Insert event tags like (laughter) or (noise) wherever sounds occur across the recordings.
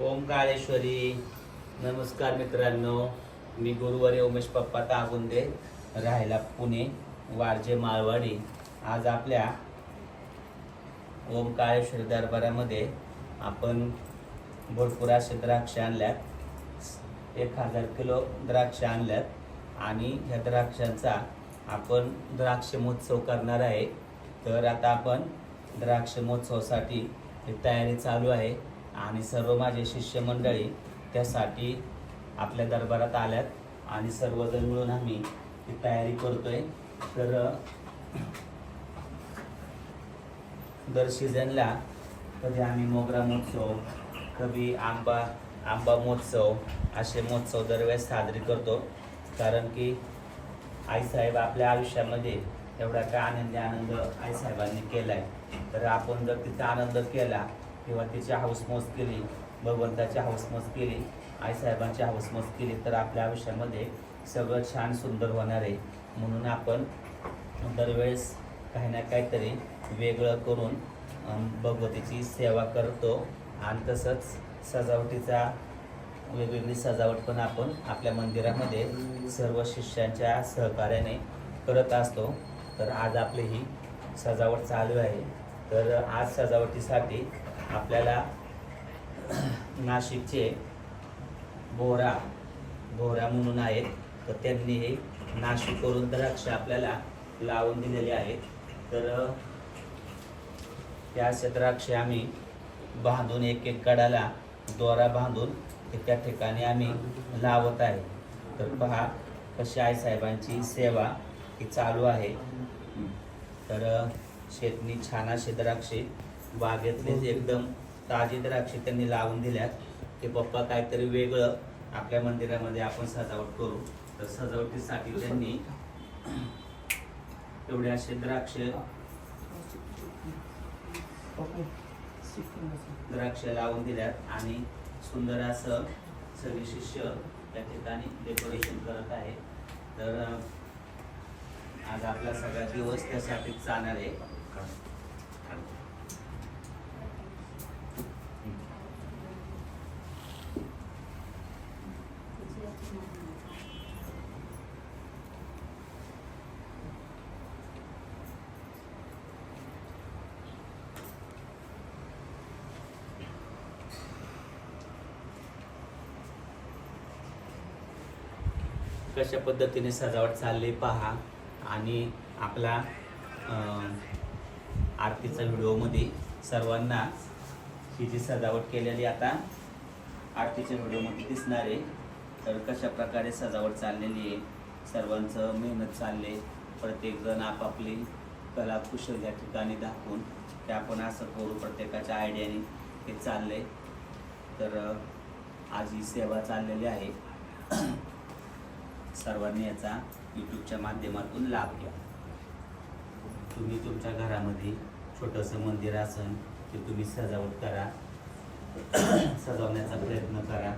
ओम काळेश्वरी. नमस्कार मित्रांनो. मी गुरुवारी उमेश पप्पा तागुंदे राहायला पुणे वारजे माळवाडी. आज आपल्या ओम काळेश्वरी दरबारामध्ये आपण भरपूर असे द्राक्ष आणल्यात. एक हजार किलो द्राक्ष आणल्यात. आणि ह्या द्राक्षांचा आपण द्राक्ष महोत्सव करणार आहे. तर आता आपण द्राक्ष महोत्सवासाठी ही तयारी चालू आहे. आणि सर्व माझे शिष्यमंडळी त्यासाठी आपल्या दरबारात आल्यात. आणि सर्वजण मिळून आम्ही ती तयारी करतोय. तर दर सीझनला कधी आम्ही मोगरा महोत्सव कधी आंबा आंबा महोत्सव असे महोत्सव दरवेळेस साजरे करतो. कारण की आईसाहेब आपल्या आयुष्यामध्ये एवढा काय आनंदी आनंद आईसाहेबांनी केला आहे तर आपण जर तिचा आनंद केला किंवा त्याची हाऊसमौज केली भगवंताची हाऊसमौज केली आईसाहेबांची हाऊसमौज केली तर आपल्या आयुष्यामध्ये सगळं छान सुंदर होणार आहे. म्हणून आपण दरवेळेस काही ना काहीतरी वेगळं करून भगवतीची सेवा करतो. आणि तसंच सजावटीचा वेगवेगळी सजावट पण आपण आपल्या मंदिरामध्ये सर्व शिष्यांच्या सहकार्याने करत असतो. तर आज आपली ही सजावट चालू आहे. तर आज सजावटीसाठी आपल्याला नाशिकचे बोरा बोरा म्हणून आहेत. तर त्यांनी हे नाशिकवरून द्राक्ष आपल्याला लावून दिलेले आहेत. तर त्या असे द्राक्ष आम्ही बांधून एक एक कडाला दोरा बांधून ते त्या ठिकाणी आम्ही लावत आहे. तर पहा कशी आई साहेबांची सेवा ही चालू आहे. तर शेतनी छान असे द्राक्षे बागेतलेच एकदम ताजी द्राक्षे त्यांनी लावून दिल्यात की पप्पा काहीतरी वेगळं आपल्या मंदिरामध्ये आपण सजावट करू. तर सजावटीसाठी त्यांनी एवढे असे द्राक्ष द्राक्ष लावून दिल्यात आणि सुंदर असं सगळे शिष्य त्या ठिकाणी डेकोरेशन करत आहे. तर आज आपला सगळा दिवस त्यासाठीच जाणार आहे. कशा पद्धतीने सजावट चालली पहा. आणि आपला आरतीचा व्हिडिओमध्ये सर्वांना ही जी सजावट केलेली आता आरतीच्या व्हिडिओमध्ये दिसणार आहे. तर कशा प्रकारे सजावट चाललेली आहे? सर्वांचं मेहनत चालले प्रत्येकजण आपापली कला कुशल या ठिकाणी दाखवून ते आपण असं करू. प्रत्येकाच्या आयडियाने हे आहे तर आज ही सेवा चाललेली आहे. सर्वांनी याचा यूट्यूबच्या माध्यमातून लाभ घ्या. तुम्ही तुमच्या घरामध्ये छोटंसं मंदिर असन ते तुम्ही सजावट करा (coughs) सजवण्याचा प्रयत्न करा.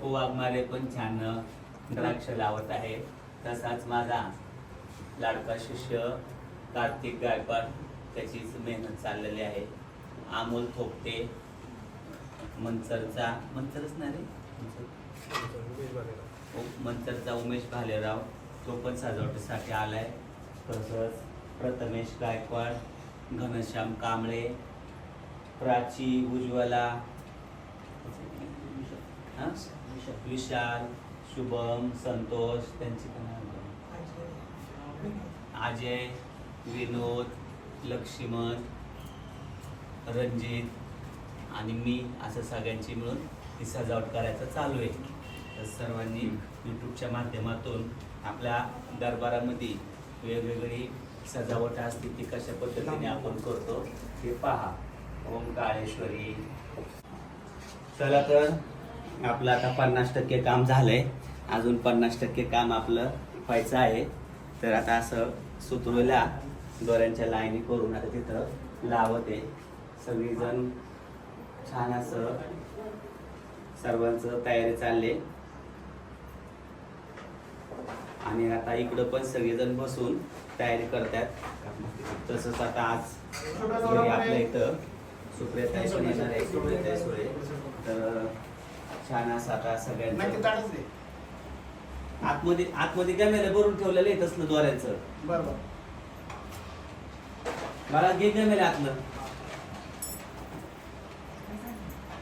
पप्पू वाघमारे पण छान द्राक्ष लावत आहे तसाच माझा लाडका शिष्य कार्तिक गायकवाड त्याचीच मेहनत चाललेली आहे. अमोल थोपटे मंचरचा मंचरच नाही रे? मंचरचा उमेश भालेराव तो पण सजावटीसाठी आलाय. तसंच प्रथमेश गायकवाड घनश्याम कांबळे प्राची उज्ज्वला हा? विशाल. शुभम संतोष त्यांची पण अजय विनोद लक्ष्मण रणजित आणि मी असं सगळ्यांची मिळून ती सजावट करायचं चालू आहे. तर सर्वांनी यूट्यूबच्या माध्यमातून आपल्या दरबारामध्ये वेगवेगळी सजावट असते ती कशा पद्धतीने आपण करतो हे पहा. ओम काळेश्वरी. चला तर आपलं आता पन्नास टक्के काम झालंय. अजून पन्नास टक्के काम आपलं व्हायचं आहे. तर आता असं सुतरूला दोऱ्यांच्या लाईनी करून आता तिथं लावत. आहे सगळीजण छान असं सर्वांचं तयारी चालले. आणि आता इकडं पण सगळेजण बसून तयारी करतात. तसंच आता आज आपल्या इथं सुप्रियाताई पण आहे. सुळे तर छान असं आता सगळ्यांचं आतमध्ये आतमध्ये कॅमेरा भरून ठेवलेलं आहे तसलं दोऱ्यांचं. बरोबर. मला घे कॅमेरा आतलं.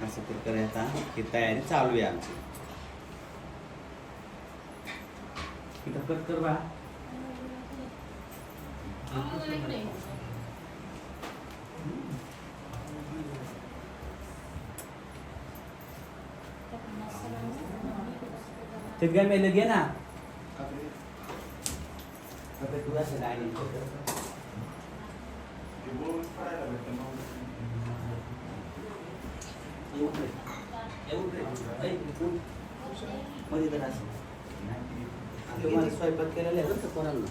असं प्रकारे आता ही. तयारी चालू आहे आमची. इथं कट कर बा ते कॅमेरा घे ना आता तुला असं काय नाही येऊन रे. येऊन रे. ऐ, इकडून. मध्ये तर असं. आणि तुम्हाला स्वयंपाक केलेला आहे बरं का पोरांना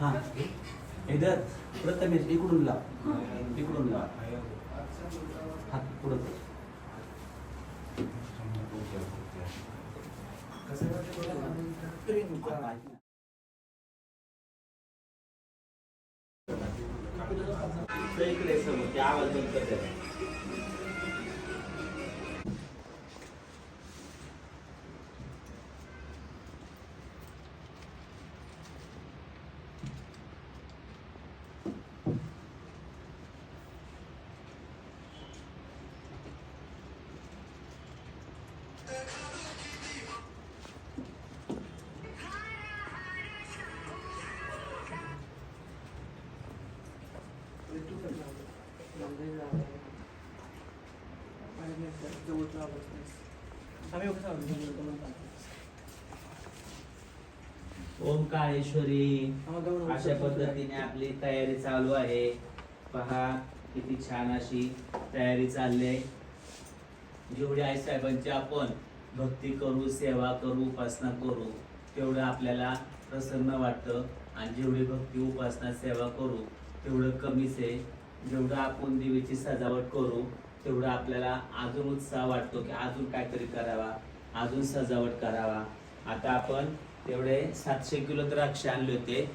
हा इधर प्रथमेश इकडून लाव? इकडून लाव? हात पुढं इकडे समोर ते आवाज बंद कर ओम काळेश्वरी अशा पद्धतीने आपली तयारी चालू आहे. पहा किती छान अशी तयारी चालली आहे जेवढी आई साहेबांची आपण भक्ती करू सेवा करू उपासना करू तेवढं आपल्याला प्रसन्न वाटतं. आणि जेवढी भक्ती उपासना सेवा करू तेवढं कमीच आहे. जेवढं आपण देवीची सजावट करू तेवढं आपल्याला अजून उत्साह वाटतो की अजून काहीतरी करावा अजून सजावट करावा. आता आपण तेवढे सातशे किलो द्राक्ष आणले होते.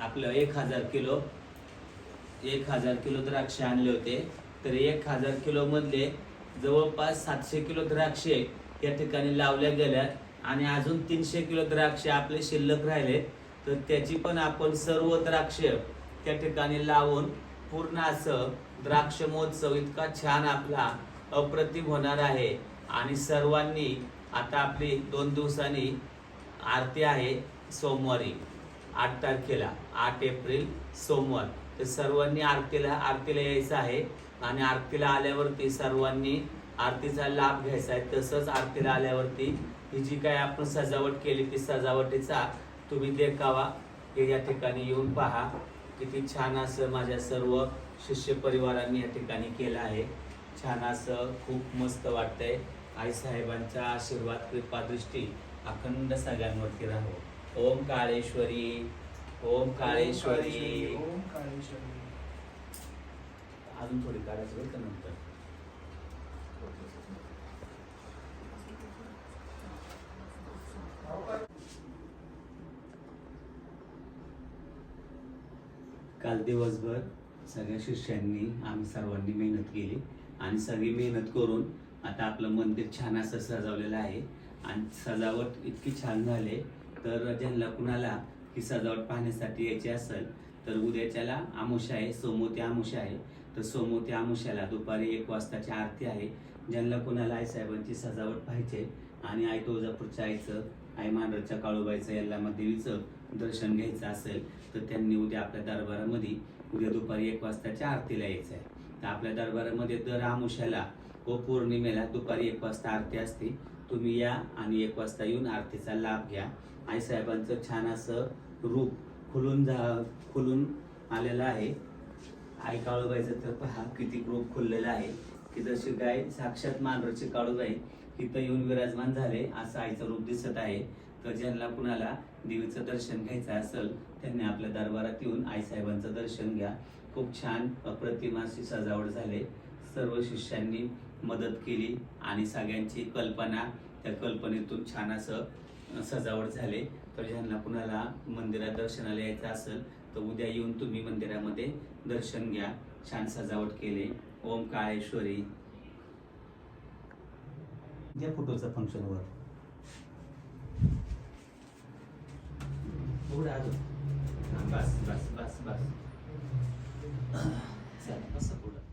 आपलं एक हजार किलो एक हजार किलो द्राक्ष आणले होते. तर एक हजार किलो मधले जवळपास सातशे किलो द्राक्षे या ठिकाणी लावल्या गेल्यात आणि अजून तीनशे किलो द्राक्षे आपले शिल्लक राहिले. तर त्याची पण आपण सर्व द्राक्ष त्या ठिकाणी लावून पूर्ण असं द्राक्ष महोत्सव इतका छान आपला अप्रतिम होणार आहे. आणि सर्वांनी आता आपली दोन दिवसांनी आरती आहे सोमवारी आठ तारखेला आठ एप्रिल सोमवार. तर सर्वांनी आरतीला आरतीला यायचं आहे. आणि आरतीला आल्यावरती सर्वांनी आरतीचा लाभ घ्यायचा आहे. तसंच आरतीला आल्यावरती ही जी काय आपण सजावट केली ती सजावटीचा तुम्ही देखावा. हे या ठिकाणी येऊन पहा. किती छान असं माझ्या सर्व शिष्य परिवारांनी या ठिकाणी केलं आहे. छान असं खूप मस्त वाटतंय. आई साहेबांचा आशीर्वाद कृपा दृष्टी अखंड सगळ्यांवरती राहो ओम काळेश्वरी ओम काळेश्वरी. ओम काळेश्वरी. अजून थोडी काढायची नंतर? काल दिवसभर सगळ्या शिष्यांनी आम्ही सर्वांनी मेहनत केली आणि सगळी मेहनत करून आता आपलं मंदिर छान असं सजवलेलं आहे. आणि सजावट इतकी छान झाले तर ज्यांना कुणाला ही सजावट पाहण्यासाठी यायची असेल तर उद्याच्याला आमुषा आहे सोमोती आमुषा आहे. तर सोमोती आमुषाला दुपारी एक वाजताची आरती आहे. ज्यांना कुणाला आई साहेबांची सजावट पाहिजे आणि आई तुळजापूरच्या आईचं आई मांडरच्या काळूबाईचं यल्लामा देवीचं दर्शन घ्यायचं असेल तर त्यांनी उद्या आपल्या दरबारामध्ये उद्या दुपारी एक वाजताच्या आरतीला यायचं आहे. तर आपल्या दरबारामध्ये दर आमुष्याला व पौर्णिमेला दुपारी एक वाजता आरती असते. तुम्ही या आणि एक वाजता येऊन आरतीचा लाभ घ्या. आई साहेबांचं छान असं रूप खुलून जा खुलून आलेलं आहे. आई काळूबाईचं तर पहा किती रूप खुललेलं आहे. की जशी गाय साक्षात मांढरची काळूबाई तिथं येऊन विराजमान झाले असं आईचं रूप दिसत आहे. तर ज्यांना कुणाला देवीचं दर्शन घ्यायचं असेल त्यांनी आपल्या दरबारात येऊन आईसाहेबांचं दर्शन घ्या. खूप छान अप्रतिमाशी सजावट झाले. सर्व शिष्यांनी मदत केली आणि सगळ्यांची कल्पना त्या कल्पनेतून छान असं सजावट झाले. तर ज्यांना कुणाला मंदिरात दर्शनाला यायचं असेल तर उद्या येऊन तुम्ही मंदिरामध्ये दर्शन घ्या. छान सजावट केले. ओम काळेश्वरी. या फोटोचं फंक्शनवर उघडा अजून बस बस बस बस चला बस पुढं